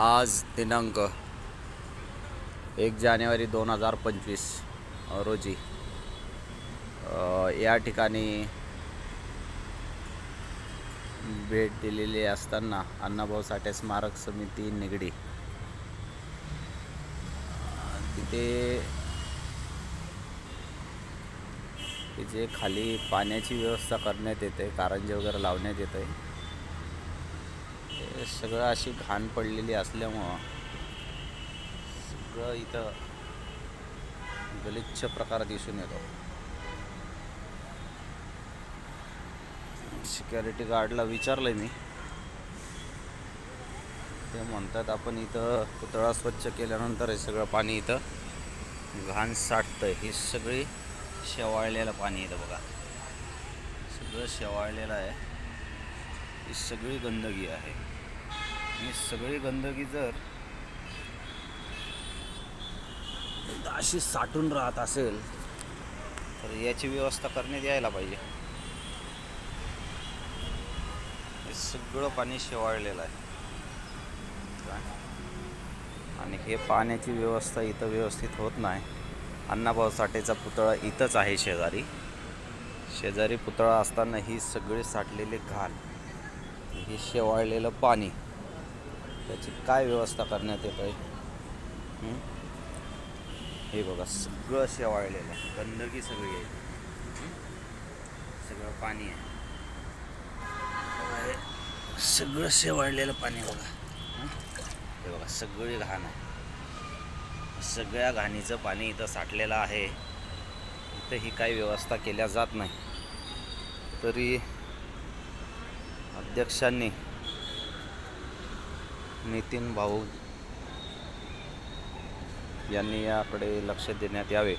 आज दिनांक एक जानेवारी दोन हजार पंचवीस रोजी. या ठिकाणी भेट दिलेली असताना अण्णाभाऊ साठे स्मारक समिती निगडी. तिथे तिथे खाली पाण्याची व्यवस्था करण्यात येते कारंजे वगैरे लावण्यात येते हे सगळं अशी घाण पडलेली असल्यामुळं सगळं इथं गलिच्छ प्रकार दिसून येतो. सिक्युरिटी गार्डला विचारलंय मी. ते म्हणतात आपण इथं पुतळा स्वच्छ केल्यानंतर हे सगळं पाणी इथं घाण साठतं ही सगळी शेवाळलेलं पाणी येतं बघा. सगळं शेवाळलेलं आहे. ही सगळी गंदगी आहे. ही सगळी गंदगी जर अशी साठून राहत असेल तर याची व्यवस्था करण्यात यायला पाहिजे. हे सगळं पाणी शेवाळलेलं आहे. आणि हे पाण्याची व्यवस्था इथं व्यवस्थित होत नाही. अण्णाभाऊ साठेचा पुतळा इथंच आहे शेजारी. शेजारी पुतळा असताना ही सगळी साठलेली घाण. हे शेवाळलेलं पाणी. त्याची काय व्यवस्था करण्यात येत आहे? हे? बघा सगळं शेवाळलेलं आहे. गंदगी सगळी आहे. सगळं पाणी आहे. सगळं शेवाळलेलं पाणी बघा. हे बघा सगळी घाण आहे. सगळ्या घाणीचं पाणी इथं साठलेलं आहे. इथं ही काही व्यवस्था केल्या जात नाही. तरी अध्यक्षांनी नितीन भाऊ यांनी याकडे लक्ष देण्यात यावे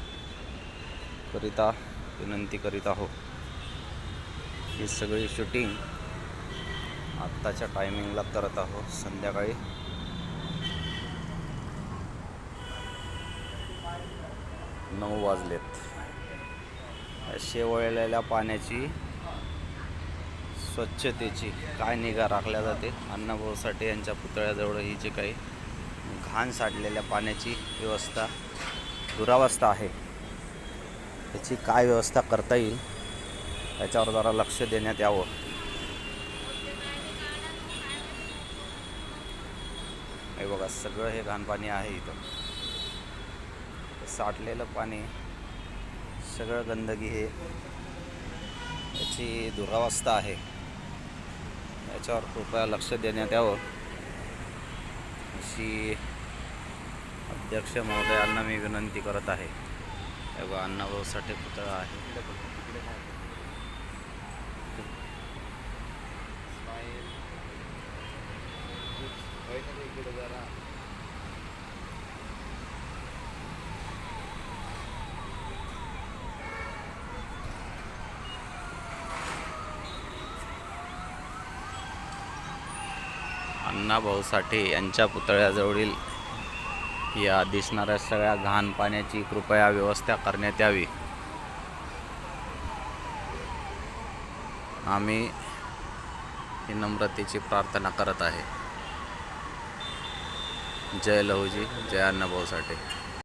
करिता विनंती करीत आहो ही सगळी शूटिंग आत्ताच्या टायमिंगला करत आहो संध्याकाळी. नऊ वाजलेत. शेवळलेल्या पाण्याची स्वच्छतेची काय निगा राखल्या जाते? अण्णाभाऊ साठे यांच्या पुतळ्याजवळ ही जी काही घाण साठलेल्या पाण्याची व्यवस्था दुरावस्था आहे त्याची काय व्यवस्था करता येईल त्याच्यावर जरा लक्ष देण्यात यावं. हे बघा सगळं हे घाण पाणी आहे इथं. साठलेलं पाणी सगळं गंदगी हे याची दुरावस्था आहे. याच्यावर कृपया लक्ष देण्यात अध्यक्ष महोदयांना मी विनंती करत आहे. अन्ना अण्णाभाऊ साठे पुतळा आहे. अण्णाभाऊ साठे यांच्या पुतळ्याजवळील या दिसणाऱ्या सगळ्या घाण पाण्याची कृपया व्यवस्था करण्यात यावी. आम्ही ही नम्रतेची प्रार्थना करत आहे. जय लहूजी जय अण्णाभाऊ साठे